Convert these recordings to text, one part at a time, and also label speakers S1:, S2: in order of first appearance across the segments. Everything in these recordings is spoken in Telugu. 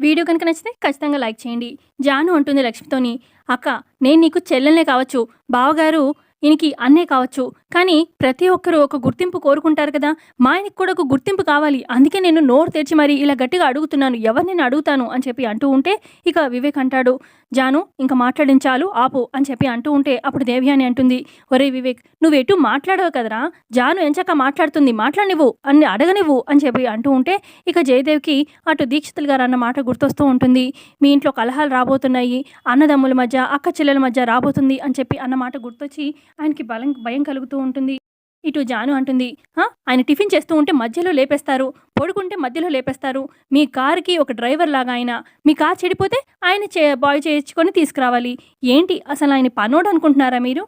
S1: వీడియో కనుక నచ్చితే ఖచ్చితంగా లైక్ చేయండి. జాను అంటుంది లక్ష్మితోని అక్క నేను నీకు చెల్లెలనే కావచ్చు. బావగారు ఈయనకి అన్నే కావచ్చు. కానీ ప్రతి ఒక్కరూ ఒక గుర్తింపు కోరుకుంటారు కదా. మా ఆయనకి కూడా ఒక గుర్తింపు కావాలి. అందుకే నేను నోరు తెరిచి మరి ఇలా గట్టిగా అడుగుతున్నాను. ఎవరు నేను అడుగుతాను? అని చెప్పి అంటూ ఉంటే ఇక వివేక్ అంటాడు జాను ఇంకా మాట్లాడించాలు ఆపు అని చెప్పి అంటూ ఉంటే అప్పుడు దేవి అని అంటుంది ఒరే వివేక్ నువ్వు ఎటు మాట్లాడవు కదరా? జాను ఎంచక్క మాట్లాడుతుంది. మాట్లాడనివ్వు అని అడగనివ్వు అని చెప్పి అంటూ ఉంటే ఇక జయదేవ్కి అటు దీక్షితులు గారు అన్న మాట గుర్తొస్తూ ఉంటుంది. మీ ఇంట్లో కలహాలు రాబోతున్నాయి. అన్నదమ్ముల మధ్య అక్క చెల్లెల మధ్య రాబోతుంది అని చెప్పి అన్న మాట గుర్తొచ్చి ఆయనకి బలం భయం కలుగుతూ ఉంటుంది. ఇటు జాను అంటుంది ఆయన టిఫిన్ చేస్తూ ఉంటే మధ్యలో లేపేస్తారు. పడుకుంటే మధ్యలో లేపేస్తారు. మీ కార్కి ఒక డ్రైవర్ లాగా ఆయన మీ కార్ చెడిపోతే ఆయన చే బాయ్ చేయించుకొని తీసుకురావాలి. ఏంటి అసలు ఆయన పనోడు అనుకుంటున్నారా మీరు?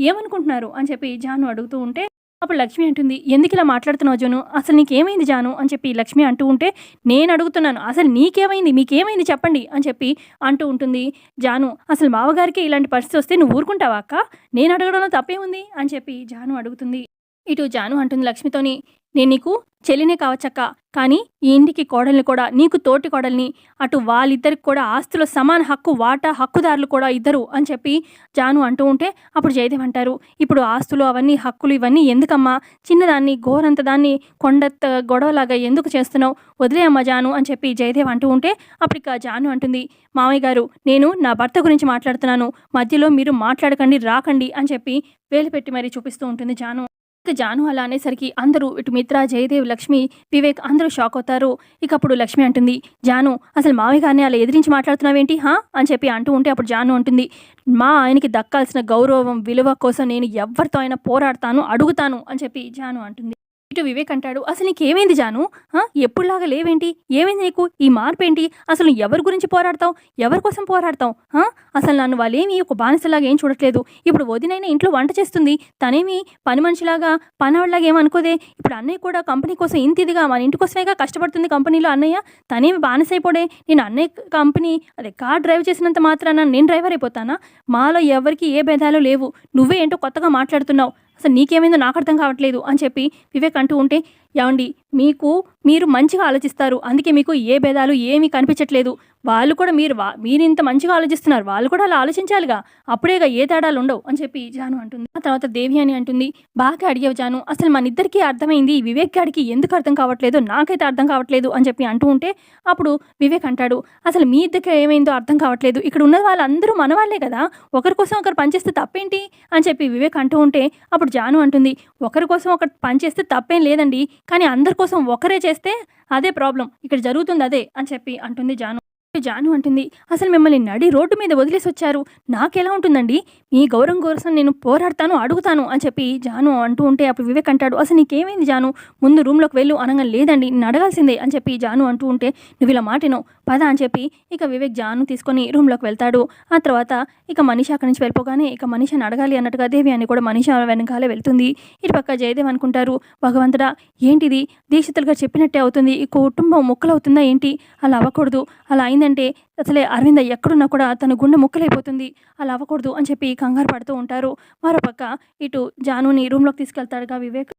S1: ఏమనుకుంటున్నారు? అని చెప్పి జాను అడుగుతూ ఉంటే అప్పుడు లక్ష్మి అంటుంది ఎందుకు ఇలా మాట్లాడుతున్నావు జోను? అసలు నీకేమైంది జాను? అని చెప్పి లక్ష్మి అంటూ ఉంటే నేను అడుగుతున్నాను అసలు నీకేమైంది? మీకేమైంది చెప్పండి? అని చెప్పి అంటూ ఉంటుంది. జాను అసలు మావగారికి ఇలాంటి పరిస్థితి వస్తే నువ్వు ఊరుకుంటావా అక్క? నేను అడగడంలో తప్పే ఉంది అని చెప్పి జాను అడుగుతుంది. ఇటు జాను అంటుంది లక్ష్మితోని నేను నీకు చెల్లినే కావచ్చక్క కానీ ఈ ఇంటికి కోడల్ని కూడా నీకు తోటి కోడల్ని అటు వాళ్ళిద్దరికి కూడా ఆస్తిలో సమాన హక్కు వాటా హక్కుదారులు కూడా ఇద్దరు అని చెప్పి జాను అంటూ ఉంటే అప్పుడు జయదేవ్ అంటారు ఇప్పుడు ఆస్తులు అవన్నీ హక్కులు ఇవన్నీ ఎందుకమ్మా? చిన్నదాన్ని ఘోరంత దాన్ని కొండెత్త గొడవలాగా ఎందుకు చేస్తున్నావు? వదిలేయమ్మా జాను అని చెప్పి జయదేవ్ అంటూ ఉంటే అప్పుడు ఇక జాను అంటుంది మామయ్య గారు నేను నా భర్త గురించి మాట్లాడుతున్నాను మధ్యలో మీరు మాట్లాడకండి రాకండి అని చెప్పి వేలు పెట్టి మరీ చూపిస్తూ ఉంటుంది జాను. ఇక జాను అలా అనేసరికి అందరూ ఇటు మిత్ర జయదేవ్ లక్ష్మి వివేక్ అందరూ షాక్ అవుతారు. ఇక అప్పుడు లక్ష్మి అంటుంది జాను అసలు మామయ్య గారిని అలా ఎదిరించి మాట్లాడుతున్నావేంటి? హా? అని చెప్పి అంటూ ఉంటే అప్పుడు జాను అంటుంది మా ఆయనకి దక్కాల్సిన గౌరవం విలువ కోసం నేను ఎవరితో అయినా పోరాడతాను అడుగుతాను అని చెప్పి జాను అంటుంది. ఇటు వివేక్ అంటాడు అసలు నీకేమైంది జాను? ఎప్పుడులాగా లేవేంటి? ఏమైంది నీకు? ఈ మార్పు ఏంటి అసలు ఎవరి గురించి పోరాడతావు? ఎవరి కోసం పోరాడతావు? అసలు నన్ను వాళ్ళేమి ఒక బానిసలాగా ఏం చూడట్లేదు. ఇప్పుడు వదినైనా ఇంట్లో వంట చేస్తుంది. తనేమి పని మనిషిలాగా పనివాళ్ళలాగా ఏమనుకోదే ఇప్పుడు అన్నయ్య కూడా కంపెనీ కోసం ఇంత ఇదిగా మన ఇంటి కోసమేగా కష్టపడుతుంది కంపెనీలో అన్నయ్య? తనేమి బానిసైపోడే? నేను అన్నయ్య కంపెనీ అదే కార్ డ్రైవ్ చేసినంత మాత్రాన నేను డ్రైవర్ అయిపోతానా? మాలో ఎవరికి ఏ భేదాలు లేవు. నువ్వే ఏంటో కొత్తగా మాట్లాడుతున్నావు. అసలు నీకేమైందో నాకు అర్థం కావట్లేదు అని చెప్పి వివేక్ అంటూ ఉంటే ఏమండి మీకు మీరు మంచిగా ఆలోచిస్తారు. అందుకే మీకు ఏ భేదాలు ఏమీ కనిపించట్లేదు. వాళ్ళు కూడా మీరు వా మీరు ఇంత మంచిగా ఆలోచిస్తున్నారు. వాళ్ళు కూడా అలా ఆలోచించాలిగా. అప్పుడేగా ఏ తేడాలు ఉండవు అని చెప్పి జాను అంటుంది. ఆ తర్వాత దేవి అని అంటుంది బాగా అడిగావు జాను. అసలు మన ఇద్దరికీ అర్థమైంది వివేక్ గాడికి ఎందుకు అర్థం కావట్లేదు? నాకైతే అర్థం కావట్లేదు అని చెప్పి అంటూ ఉంటే అప్పుడు వివేక్ అంటాడు అసలు మీ ఇద్దరికి ఏమైందో అర్థం కావట్లేదు. ఇక్కడ ఉన్న వాళ్ళందరూ మన వాళ్ళే కదా. ఒకరి కోసం ఒకరు పనిచేస్తే తప్పేంటి? అని చెప్పి వివేక్ అంటూ ఉంటే అప్పుడు జాను అంటుంది ఒకరి కోసం ఒకరు పనిచేస్తే తప్పేం లేదండి. కానీ అందరి కోసం ఒకరే చేస్తే అదే ప్రాబ్లం. ఇక్కడ జరుగుతుంది అదే అని చెప్పి అంటుంది జాను. జాను అంటుంది అసలు మిమ్మల్ని నడి రోడ్డు మీద వదిలేసి వచ్చారు. నాకెలా ఉంటుందండి? మీ గౌరవం కోసం నేను పోరాడతాను అడుగుతాను అని చెప్పి జాను అంటూ ఉంటే అప్పుడు వివేక్ అంటాడు అసలు నీకేమైంది జాను? ముందు రూమ్లోకి వెళ్ళు అనగా లేదండి నేను అడగాల్సిందే అని చెప్పి జాను అంటూ ఉంటే నువ్వు ఇలా మాటినో పద అని చెప్పి ఇక వివేక్ జాను తీసుకొని రూమ్లోకి వెళ్తాడు. ఆ తర్వాత ఇక మనీష అక్కడి నుంచి వెళ్ళిపోగానే ఇక మనీషని అడగాలి అన్నట్టుగా దేవి అని కూడా మనీష వెనకాలే వెళ్తుంది. ఇటు పక్క జయదేవ్ అనుకుంటారు భగవంతుడా ఏంటిది? దీక్షితులు గారు చెప్పినట్టే అవుతుంది ఈ కుటుంబం మొక్కలవుతుందా ఏంటి? అలా అవ్వకూడదు అలా అయిందంటే అసలే అరవింద ఎక్కడున్నా కూడా తన గుండె ముక్కలైపోతుంది. అలా అవ్వకూడదు అని చెప్పి కంగారు పడుతూ ఉంటారు. మరోపక్క ఇటు జానుని రూమ్లోకి తీసుకెళ్తాడుగా వివేక్.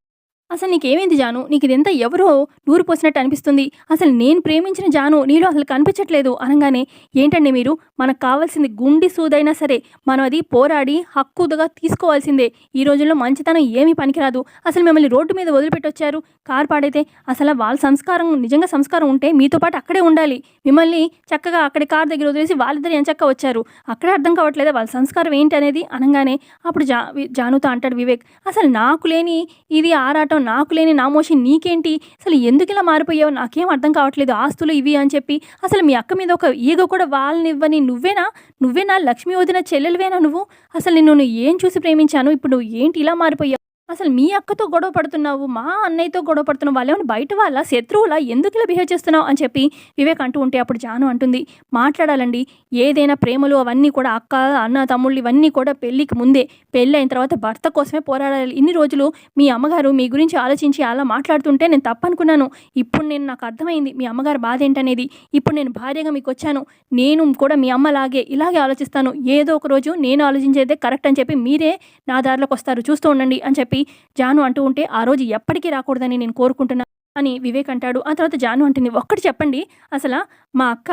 S1: అసలు నీకేమైంది జాను? నీకు ఇదంతా ఎవరో నూరు పోసినట్టు అనిపిస్తుంది. అసలు నేను ప్రేమించిన జాను నీలో అసలు కనిపించట్లేదు అనగానే ఏంటండి మీరు? మనకు కావాల్సింది గుండి సూదైనా సరే మనం అది పోరాడి హక్కుగా తీసుకోవాల్సిందే. ఈ రోజుల్లో మంచితనం ఏమీ పనికిరాదు. అసలు మిమ్మల్ని రోడ్డు మీద వదిలిపెట్టొచ్చారు. కార్ పాడైతే అసలు వాళ్ళ సంస్కారం నిజంగా సంస్కారం ఉంటే మీతో పాటు అక్కడే ఉండాలి. మిమ్మల్ని చక్కగా అక్కడి కార్ దగ్గర వదిలేసి వాళ్ళిద్దరు ఎంచక్క వచ్చారు. అక్కడే అర్థం కావట్లేదు వాళ్ళ సంస్కారం ఏంటి అనేది? అనగానే అప్పుడు జా జానుతో అంటాడు వివేక్ అసలు నాకు లేని ఇది ఆరాటం నాకు లేని నామోషి నీకేంటి? అసలు ఎందుకు ఇలా మారిపోయావు? నాకేం అర్థం కావట్లేదు. ఆస్తులు ఇవి అని చెప్పి అసలు మీ అక్క మీద ఒక ఈగ కూడా వాళ్ళనివ్వని నువ్వేనా? నువ్వేనా లక్ష్మి వదిన చెల్లెలువేనా నువ్వు? అసలు నిన్ను ఏం చూసి ప్రేమించాను? ఇప్పుడు నువ్వు ఏంటి ఇలా మారిపోయావు? అసలు మీ అక్కతో గొడవ పడుతున్నావు మా అన్నయ్యతో గొడవ పడుతున్నావు వాళ్ళేమని బయట వాళ్ళ శత్రువులా ఎందుకు ఇలా బిహేవ్ చేస్తున్నావు అని చెప్పి వివేక్ అంటూ ఉంటే అప్పుడు జాను అంటుంది. మాట్లాడాలండి ఏదైనా ప్రేమలు అవన్నీ కూడా అక్క అన్న తమ్ముళ్ళు ఇవన్నీ కూడా పెళ్ళికి ముందే పెళ్ళి అయిన తర్వాత భర్త కోసమే పోరాడాలి. ఇన్ని రోజులు మీ అమ్మగారు మీ గురించి ఆలోచించి అలా మాట్లాడుతుంటే నేను తప్పనుకున్నాను. ఇప్పుడు నేను నాకు అర్థమైంది మీ అమ్మగారు బాధ ఏంటనేది. ఇప్పుడు నేను భార్యగా మీకు వచ్చాను నేను కూడా మీ అమ్మలాగే ఇలాగే ఆలోచిస్తాను. ఏదో ఒక రోజు నేను ఆలోచించేదే కరెక్ట్ అని చెప్పి మీరే నా దారిలోకి వస్తారు. చూస్తూ ఉండండి అని చెప్పి జాను అంటూ ఉంటే ఆ రోజు ఎప్పటికీ రాకూడదని నేను కోరుకుంటున్నాను అని వివేక్ అంటాడు. ఆ తర్వాత జాను అంటుంది ఒక్కటి చెప్పండి అసలు మా అక్క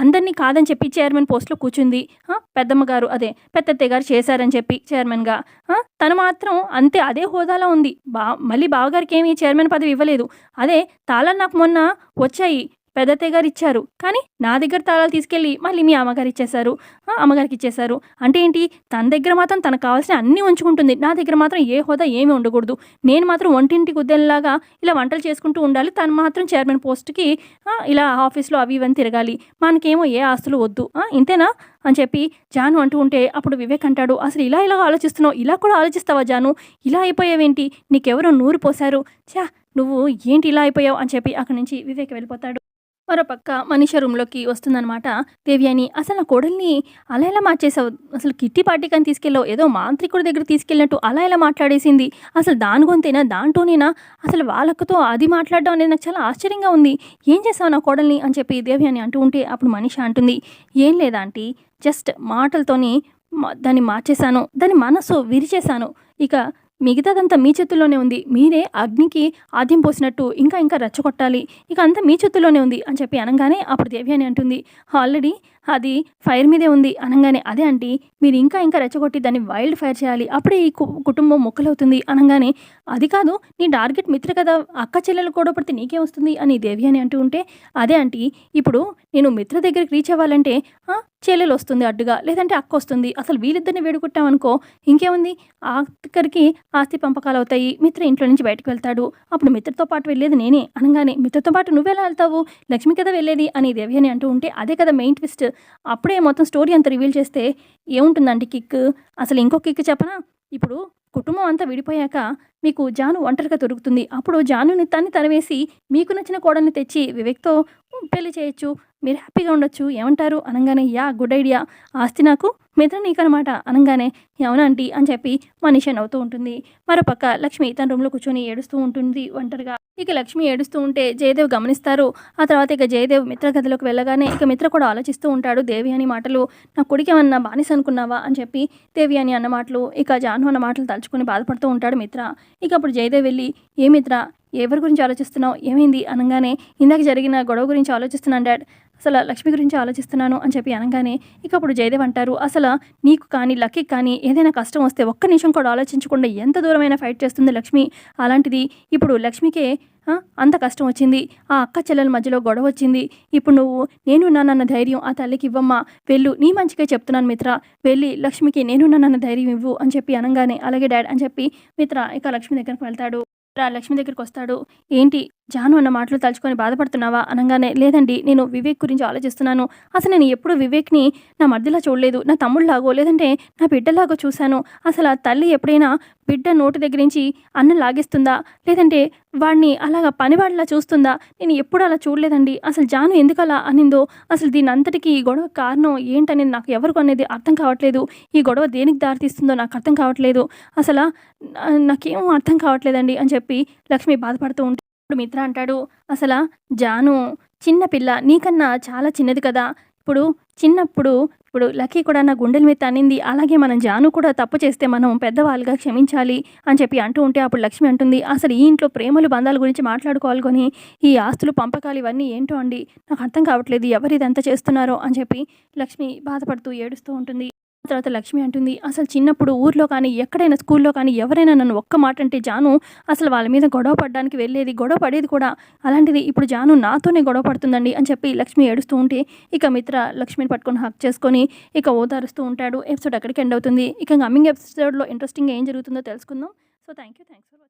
S1: అందరినీ కాదని చెప్పి చైర్మన్ పోస్ట్లో కూర్చుంది. పెద్దమ్మ గారు అదే పెద్దత్తయ్య గారు చేశారని చెప్పి చైర్మన్గా తను మాత్రం అంతే అదే హోదాలో ఉంది. బా మళ్ళీ బావగారికి ఏమీ చైర్మన్ పదవి ఇవ్వలేదు. అదే తాళాలు నాకు మొన్న వచ్చాయి. పెద్ద గారు ఇచ్చారు కానీ నా దగ్గర తాళాలు తీసుకెళ్ళి మళ్ళీ మీ అమ్మగారు ఇచ్చేశారు అమ్మగారికి ఇచ్చేశారు అంటే ఏంటి? తన దగ్గర మాత్రం తనకు కావాల్సిన అన్నీ ఉంచుకుంటుంది. నా దగ్గర మాత్రం ఏ హోదా ఏమీ ఉండకూడదు. నేను మాత్రం వంటింటి గుద్దెల్లాగా ఇలా వంటలు చేసుకుంటూ ఉండాలి. తను మాత్రం చైర్మన్ పోస్ట్కి ఇలా ఆఫీస్లో అవి ఇవన్నీ తిరగాలి. మనకేమో ఏ ఆస్తులు వద్దు. ఇంతేనా? అని చెప్పి జాను అంటూ ఉంటే అప్పుడు వివేక్ అంటాడు అసలు ఇలా ఇలా ఆలోచిస్తున్నావు? ఇలా కూడా ఆలోచిస్తావా జాను? ఇలా అయిపోయావేంటి? నీకెవరో నూరు పోశారు. చా నువ్వు ఏంటి ఇలా అయిపోయావు? అని చెప్పి అక్కడి నుంచి వివేక్ వెళ్ళిపోతాడు. మరోపక్క మనిషి మనిష రూమ్లోకి వస్తుందన్నమాట. దేవ్యాని అసలు నా కోడల్ని అలా ఎలా మార్చేసావు? అసలు కిట్టి పార్టీకి అని తీసుకెళ్ళావు? ఏదో మాంత్రికుడి దగ్గర తీసుకెళ్ళినట్టు అలా ఎలా మాట్లాడేసింది? అసలు దాని గొంతేనా? దాంట్లోనేనా అసలు వాళ్ళకతో అది మాట్లాడడం అనేది నాకు చాలా ఆశ్చర్యంగా ఉంది. ఏం చేసావు నా కోడల్ని? అని చెప్పి దేవ్యాని అంటూ ఉంటే అప్పుడు మనిషి అంటుంది ఏం లేదా ఆంటీ? జస్ట్ మాటలతోని దాన్ని మార్చేశాను. దాని మనసు విరిచేశాను. ఇక మిగతాదంతా మీ చేతుల్లోనే ఉంది. మీరే అగ్నికి ఆద్యం పోసినట్టు ఇంకా ఇంకా రెచ్చగొట్టాలి. ఇక అంతా మీ చేతుల్లోనే ఉంది అని చెప్పి అనగానే అప్పుడు దేవ్యాని అంటుంది. ఆల్రెడీ అది ఫైర్ మీదే ఉంది అనగానే అదే ఆంటీ మీరు ఇంకా ఇంకా రెచ్చగొట్టి దాన్ని వైల్డ్ ఫైర్ చేయాలి. అప్పుడే ఈ కు- కుటుంబం మొక్కలవుతుంది. అనగానే అది కాదు నీ టార్గెట్ మిత్ర కదా అక్క చెల్లెలు కూడా పడితే నీకే వస్తుంది అని దేవి అని అంటూ ఉంటే అదే ఆంటీ ఇప్పుడు నేను మిత్ర దగ్గరికి రీచ్ అవ్వాలంటే చెల్లెలు వస్తుంది అడ్డుగా లేదంటే అక్క వస్తుంది. అసలు వీళ్ళిద్దరిని వేడుకుంటామనుకో ఇంకేముంది? ఆఖరికి ఆస్తి పంపకాలు అవుతాయి మిత్ర ఇంట్లో నుంచి బయటకు వెళ్తాడు. అప్పుడు మిత్రతో పాటు వెళ్ళేది నేనే. అనగానే మిత్రతో పాటు నువ్వెలా వెళ్తావు? లక్ష్మి కదా వెళ్ళేది? అని దేవి అని అంటూ ఉంటే అదే కదా మెయిన్ ట్విస్ట్. అప్పుడే మొత్తం స్టోరీ అంతా రివీల్ చేస్తే ఏముంటుందండి కిక్ అసలు ఇంకో కిక్ చెప్పనా? ఇప్పుడు కుటుంబం అంతా విడిపోయాక మీకు జాను ఒంటరిగా దొరుకుతుంది. అప్పుడు జానుని తన్ని తరివేసి మీకు నచ్చిన కోడల్ని తెచ్చి వివేక్తో పెళ్ళి చేయొచ్చు. మీరు హ్యాపీగా ఉండొచ్చు. ఏమంటారు? అనగానే యా గుడ్ ఐడియా. ఆస్తి నాకు మిత్ర నీకనమాట. అనగానే అవునంటీ అని చెప్పి మనిషి నవ్వుతూ ఉంటుంది. మరోపక్క లక్ష్మి తన రూమ్లో కూర్చొని ఏడుస్తూ ఉంటుంది ఒంటరిగా. ఇక లక్ష్మి ఏడుస్తూ ఉంటే జయదేవ్ గమనిస్తారు. ఆ తర్వాత ఇక జయదేవ్ మిత్ర గదిలోకి వెళ్ళగానే ఇక మిత్ర కూడా ఆలోచిస్తూ ఉంటాడు దేవి అని మాటలు. నా కొడుకు ఏమన్నా బానిస అనుకున్నావా? అని చెప్పి దేవి అని అన్న మాటలు ఇక జాను అన్న మాటలు తలుచుకుని బాధపడుతూ ఉంటాడు మిత్ర. ఇక అప్పుడు జయదేవ్ వెళ్ళి ఏ మిత్ర ఎవరి గురించి ఆలోచిస్తున్నావు? ఏమైంది? అనగానే ఇందాక జరిగిన గొడవ గురించి ఆలోచిస్తున్నాను డాడ్. అసలు లక్ష్మి గురించి ఆలోచిస్తున్నాను అని చెప్పి అనగానే ఇక అప్పుడు జయదేవ్ అంటారు అసలు నీకు కానీ లక్కీకి కానీ ఏదైనా కష్టం వస్తే ఒక్క నిమిషం కూడా ఆలోచించకుండా ఎంత దూరమైనా ఫైట్ చేస్తుంది లక్ష్మి? అలాంటిది ఇప్పుడు లక్ష్మికే అంత కష్టం వచ్చింది. ఆ అక్క చెల్లెల మధ్యలో గొడవ వచ్చింది. ఇప్పుడు నువ్వు నేను నాన్న ధైర్యం ఆ తల్లికి ఇవ్వమ్మా. వెళ్ళు నీ మంచిగా చెప్తున్నాను మిత్ర. వెళ్ళి లక్ష్మికి నేను నాన్న ధైర్యం ఇవ్వు అని చెప్పి అనగానే అలాగే డాడ్ అని చెప్పి మిత్ర ఇక లక్ష్మి దగ్గరికి వెళ్తాడు. లక్ష్మి దగ్గరికి వస్తాడు. ఏంటి జాను అన్న మాటలు తలుచుకొని బాధపడుతున్నావా అనగానే లేదండి నేను వివేక్ గురించి ఆలోచిస్తున్నాను. అసలు నేను ఎప్పుడు వివేక్ని నా మధ్యలో చూడలేదు. నా తమ్ముళ్ళలాగో లేదంటే నా బిడ్డలాగో చూశాను. అసలు ఆ తల్లి ఎప్పుడైనా బిడ్డ నోటి దగ్గర నుంచి అన్నం లాగిస్తుందా? లేదంటే వాడిని అలాగా పనివాడిలా చూస్తుందా? నేను ఎప్పుడు అలా చూడలేదండి. అసలు జాను ఎందుకు అలా అనిందో అసలు దీని అంతటికి ఈ గొడవ కారణం ఏంటనేది నాకు ఎవరికి అనేది అర్థం కావట్లేదు. ఈ గొడవ దేనికి దారితీస్తుందో నాకు అర్థం కావట్లేదు. అసలు నాకేమో అర్థం కావట్లేదండి అని చెప్పి లక్ష్మి బాధపడుతూ ఉంటే అప్పుడు మిత్ర అంటాడు అసలు జాను చిన్నపిల్ల నీకన్నా చాలా చిన్నది కదా. ఇప్పుడు చిన్నప్పుడు ఇప్పుడు లక్కీ కూడా నా గుండెల మీద తనింది అలాగే మనం జాను కూడా తప్పు చేస్తే మనం పెద్దవాళ్ళుగా క్షమించాలి అని చెప్పి అంటూ ఉంటే అప్పుడు లక్ష్మి అంటుంది అసలు ఈ ఇంట్లో ప్రేమలు బంధాల గురించి మాట్లాడుకోవాలి కొని ఈ ఆస్తులు పంపకాలు ఇవన్నీ ఏంటో అండి. నాకు అర్థం కావట్లేదు ఎవరు ఇదంతా చేస్తున్నారో అని చెప్పి లక్ష్మి బాధపడుతూ ఏడుస్తూ ఉంటుంది. తర్వాత లక్ష్మి అంటుంది అసలు చిన్నప్పుడు ఊర్లో కానీ ఎక్కడైనా స్కూల్లో కానీ ఎవరైనా నన్ను ఒక్క మాట అంటే జాను అసలు వాళ్ళ మీద గొడవ పడడానికి వెళ్ళేది గొడవ పడేది కూడా అలాంటిది. ఇప్పుడు జాను నాతోనే గొడవ పడుతుందండి అని చెప్పి లక్ష్మి ఏడుస్తూ ఉంటే ఇక మిత్ర లక్ష్మిని పట్టుకొని హక్ చేసుకొని ఇక ఓదారుస్తూ ఉంటాడు. ఎపిసోడ్ అక్కడికి ఎండ్ అవుతుంది. ఇక కమింగ్ ఎపిసోడ్లో ఇంట్రెస్టింగ్ ఏం జరుగుతుందో తెలుసుకుందాం. So thank you thanks